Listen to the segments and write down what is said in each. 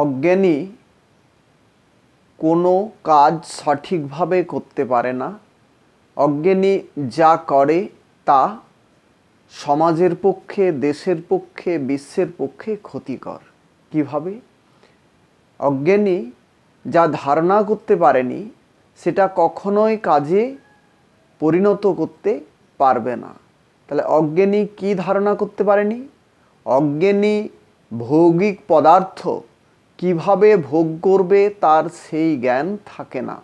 অজ্ঞানী কোনো কাজ সঠিকভাবে করতে পারে না। অজ্ঞানী যা করে তা সমাজের পক্ষে, দেশের পক্ষে, বিশ্বের পক্ষে ক্ষতিকর। কীভাবে? অজ্ঞানী যা ধারণা করতে পারেনি, সেটা কখনোই কাজে পরিণত করতে পারবে না। তাহলে অজ্ঞানী কি ধারণা করতে পারেনি? অজ্ঞানী ভৌগিক পদার্থ কীভাবে ভোগ করবে তার সেই জ্ঞান থাকে না।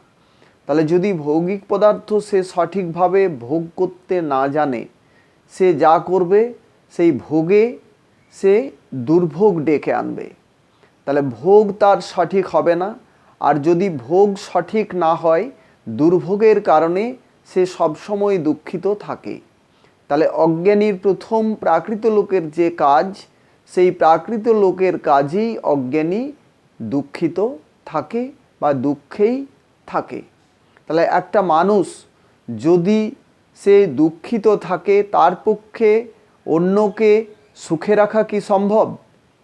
তাহলে যদি ভৌগিক পদার্থ সে সঠিকভাবে ভোগ করতে না জানে, সে যা করবে, সেই ভোগে সে দুর্ভোগ ডেকে আনবে। তাহলে ভোগ তার সঠিক হবে না, আর যদি ভোগ সঠিক না হয়, দুর্ভোগের কারণে সে সবসময় দুঃখিত থাকে। তাহলে অজ্ঞানীর প্রথম প্রাকৃত লোকের যে কাজ, সেই প্রাকৃত লোকের কাজেই অজ্ঞানী দুঃখিত থাকে বা দুঃখেই থাকে। তাহলে একটা মানুষ যদি সে দুঃখিত থাকে, তার পক্ষে অন্যকে সুখে রাখা কি সম্ভব?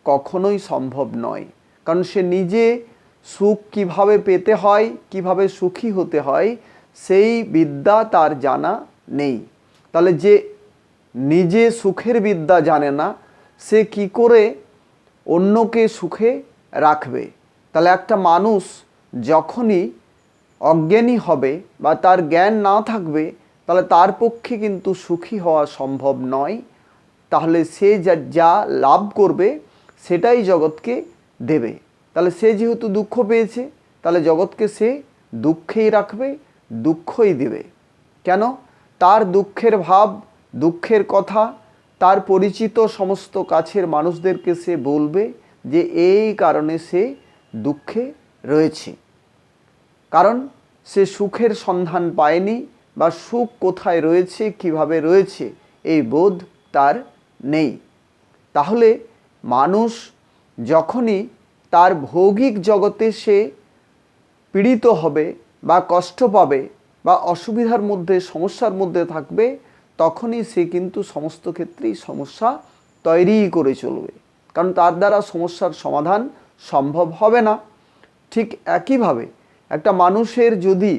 কখনোই সম্ভব নয়। কারণ সে নিজে সুখ কীভাবে পেতে হয়, কীভাবে সুখী হতে হয়, সেই বিদ্যা তার জানা নেই। তাহলে যে নিজে সুখের বিদ্যা জানে না, সে কি করে অন্যকে সুখে রাখবে। তাহলে একটা মানুষ যখনই অজ্ঞানী হবে বা তার জ্ঞান না থাকবে, তাহলে তার পক্ষে কিন্তু সুখী হওয়া সম্ভব নয়। তাহলে সে যা যা লাভ করবে, সেটাই জগৎকে দেবে। তাহলে সে যেহেতু দুঃখ পেয়েছে, তাহলে জগৎকে সে দুঃখেই রাখবে, দুঃখই দেবে। কেন? তার দুঃখের ভাব, দুঃখের কথা, তার পরিচিত সমস্ত কাছের মানুষদেরকে সে বলবে যে এই কারণে সে দুঃখে রয়েছে। কারণ সে সুখের সন্ধান পায়নি বা সুখ কোথায় রয়েছে, কীভাবে রয়েছে, এই বোধ তার নেই। তাহলে মানুষ যখনই তার ভৌগিক জগতে সে পীড়িত হবে বা কষ্ট পাবে বা অসুবিধার মধ্যে, সমস্যার মধ্যে থাকবে, তখনই সে কিন্তু সমস্ত ক্ষেত্রেই সমস্যা তৈরিই করে চলবে। কারণ তার দ্বারা সমস্যার সমাধান সম্ভব হবে না। ঠিক একইভাবে একটা মানুষের যদি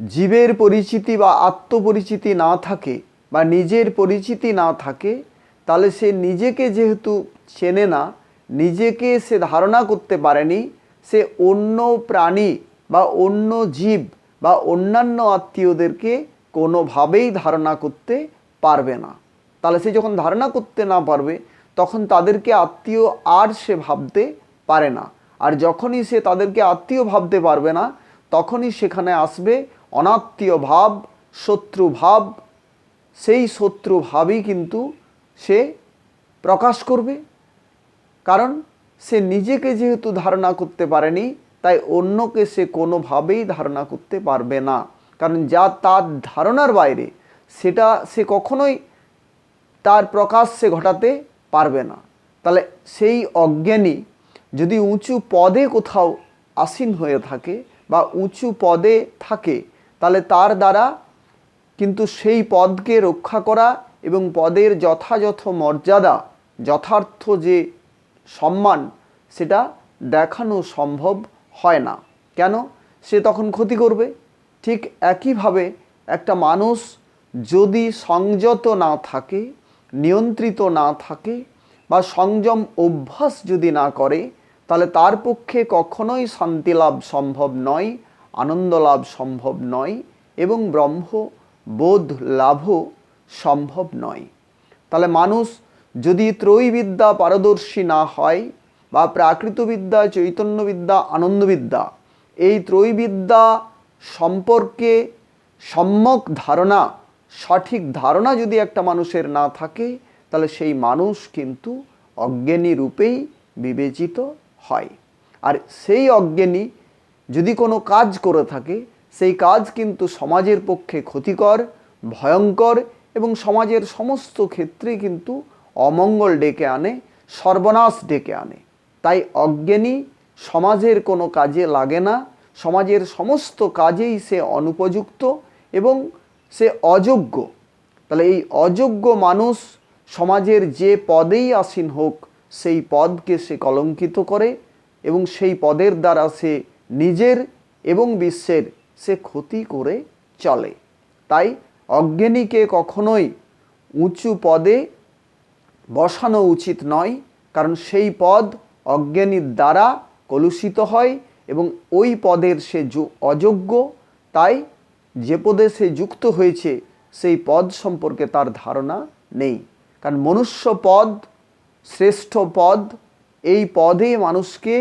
জীবের পরিচিতি বা আত্মপরিচিতি না থাকে বা নিজের পরিচিতি না থাকে, তাহলে সে নিজেকে যেহেতু চেনে না, নিজেকে সে ধারণা করতে পারেনি, সে অন্য প্রাণী বা অন্য জীব বা অন্যান্য আত্মীয়দেরকে কোনোভাবেই ধারণা করতে পারবে না। তাহলে সে যখন ধারণা করতে না পারবে তখন তাদেরকে আত্মীয় আর সে ভাবতে পারে না। আর যখনই সে তাদেরকে আত্মীয় ভাবতে পারবে না, তখনই সেখানে আসবে অনাত্মীয় ভাব, শত্রু ভাব। সেই শত্রু ভাবই কিন্তু সে প্রকাশ করবে। কারণ সে নিজেকে যেহেতু ধারণা করতে পারেনি, তাই অন্যকে সে কোনোভাবেই ধারণা করতে পারবে না। কারণ যা তার ধারণার বাইরে, সেটা সে কখনোই তার প্রকাশ সে ঘটাতে পারবে না। তাহলে সেই অজ্ঞানী যদি উঁচু পদে কোথাও আসীন হয়ে থাকে বা উঁচু পদে থাকে, তাহলে তার দ্বারা কিন্তু সেই পদকে রক্ষা করা এবং পদের যথাযথ মর্যাদা, যথার্থ যে সম্মান, সেটা দেখানো সম্ভব হয় না। কেন? সে তখন ক্ষতি করবে। ঠিক একইভাবে একটা মানুষ যদি সংযত না থাকে নিয়ন্ত্রিত না থাকে বা সংযম অভ্যাস যদি না করে, তাহলে তার পক্ষে কখনোই শান্তি লাভ সম্ভব নয়, আনন্দ লাভ সম্ভব নয় এবং ব্রহ্ম, বোধ লাভও সম্ভব নয়। তাহলে মানুষ যদি ত্রয়ীবিদ্যা পারদর্শী না হয় বা প্রাকৃতবিদ্যা, চৈতন্যবিদ্যা, আনন্দবিদ্যা, এই ত্রয়ীবিদ্যা সম্পর্কে সম্যক ধারণা সঠিক ধারণা যদি একটা মানুষের না থাকে, তাহলে সেই মানুষ কিন্তু অজ্ঞানী রূপেই বিবেচিত হয়। আর সেই অজ্ঞানী যদি কোনো কাজ করে থাকে, সেই কাজ কিন্তু সমাজের পক্ষে ক্ষতিকর, ভয়ঙ্কর এবং সমাজের সমস্ত ক্ষেত্রে কিন্তু অমঙ্গল ডেকে আনে, সর্বনাশ ডেকে আনে। তাই অজ্ঞানী সমাজের কোনো কাজে লাগে না। সমাজের সমস্ত কাজেই সে অনুপযুক্ত এবং সে অযোগ্য। তাহলে এই অযোগ্য মানুষ সমাজের যে পদেই আসীন হোক, সেই পদকে সে কলঙ্কিত করে এবং সেই পদের দ্বারা সে নিজের এবং বিশ্বের সে ক্ষতি করে চলে। তাই অজ্ঞানীকে কখনোই উঁচু পদে বসানো উচিত নয়, কারণ সেই পদ অজ্ঞানীর দ্বারা কলুষিত হয় এবং ওই পদের সে অযোগ্য। তাই যে পদে সে যুক্ত হয়েছে, সেই পদ সম্পর্কে তার ধারণা নেই। কারণ মনুষ্য পদ, শ্রেষ্ঠ পদ, এই পদে মানুষকে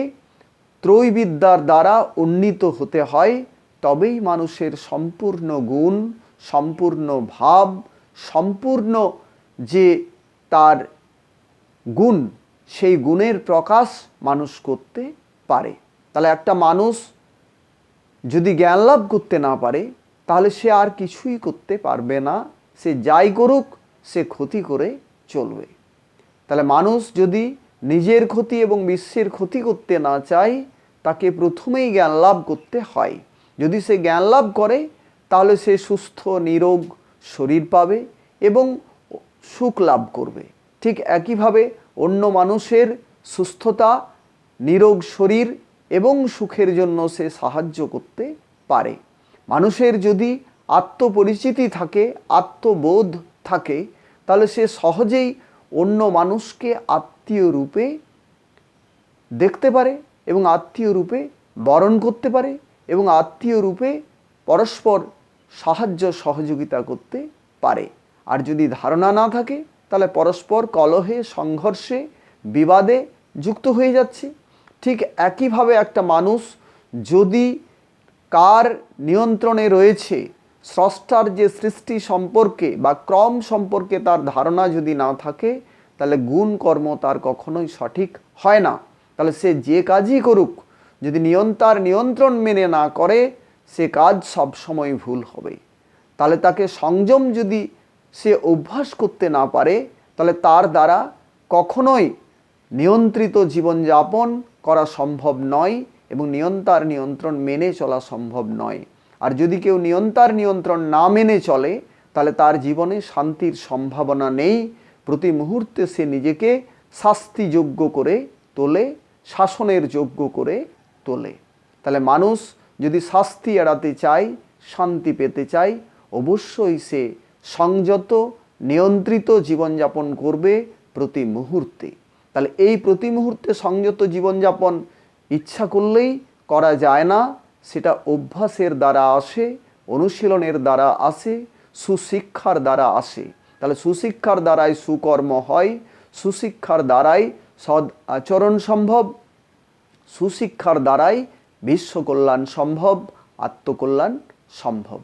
ত্রৈবিদ্যার দ্বারা উন্নীত হতে হয়, তবেই মানুষের সম্পূর্ণ গুণ, সম্পূর্ণ ভাব, সম্পূর্ণ যে তার গুণ, সেই গুণের প্রকাশ মানুষ করতে পারে। তাহলে একটা মানুষ যদি জ্ঞান লাভ করতে না পারে তাহলে সে আর কিছুই করতে পারবে না। সে যাই করুক, সে ক্ষতি করে চলবে। তাহলে মানুষ যদি নিজের ক্ষতি এবং বিশ্বের ক্ষতি করতে না চায়, তাকে প্রথমেই জ্ঞান লাভ করতে হয়। যদি সে জ্ঞান লাভ করে, তাহলে সে সুস্থ, নিরোগ শরীর পাবে এবং সুখ লাভ করবে। ঠিক একইভাবে অন্য মানুষের সুস্থতা, নিরোগ শরীর এবং সুখের জন্য সে সাহায্য করতে পারে। মানুষের যদি আত্মপরিচিতি থাকে, আত্মবোধ থাকে, তাহলে সে সহজেই অন্য মানুষকে আত্মীয় রূপে দেখতে পারে এবং আত্মীয় রূপে বরণ করতে পারে এবং আত্মীয় রূপে পরস্পর সাহায্য সহযোগিতা করতে পারে। আর যদি ধারণা না থাকে, তাহলে পরস্পর কলহে, সংঘর্ষে, বিবাদে যুক্ত হয়ে যাচ্ছে। ঠিক একইভাবে একটা মানুষ যদি কার নিয়ন্ত্রণে রয়েছে? স্রষ্টার যে সৃষ্টি সম্পর্কে বা ক্রম সম্পর্কে তার ধারণা যদি না থাকে, তাহলে গুণ কর্ম তার কখনোই সঠিক হয় না। তাহলে সে যে কাজই করুক, যদি নিয়ন্তার নিয়ন্ত্রণ মেনে না করে, সে কাজ সব সময় ভুল হবে। তাহলে তাকে সংযম যদি সে অভ্যাস করতে না পারে, তাহলে তার দ্বারা কখনোই নিয়ন্ত্রিত জীবনযাপন করা সম্ভব নয়। এবং নিয়ন্তার নিয়ন্ত্রণ মেনে চলা সম্ভব নয়। আর যদি কেউ নিয়ন্তার নিয়ন্ত্রণ না মেনে চলে, তাহলে তার জীবনে শান্তির সম্ভাবনা নেই। প্রতি মুহূর্তে সে নিজেকে শাস্তিযোগ্য করে তোলে, শাসনের যোগ্য করে তোলে। তাহলে মানুষ যদি শাস্তি এড়াতে চায়, শান্তি পেতে চায়, অবশ্যই সে সংযত, নিয়ন্ত্রিত জীবনযাপন করবে প্রতি মুহূর্তে। তাহলে এই প্রতি মুহূর্তে সংযত জীবনযাপন ইচ্ছা করলেই করা যায় না। সেটা অভ্যাসের দ্বারা আসে, অনুশীলনের দ্বারা আসে, সুশিক্ষার দ্বারা আসে। তাহলে সুশিক্ষার দ্বারাই সুকর্ম হয়, সুশিক্ষার দ্বারাই সদ আচরণ সম্ভব, সুশিক্ষার দ্বারাই বিশ্বকল্যাণ সম্ভব, আত্মকল্যাণ সম্ভব।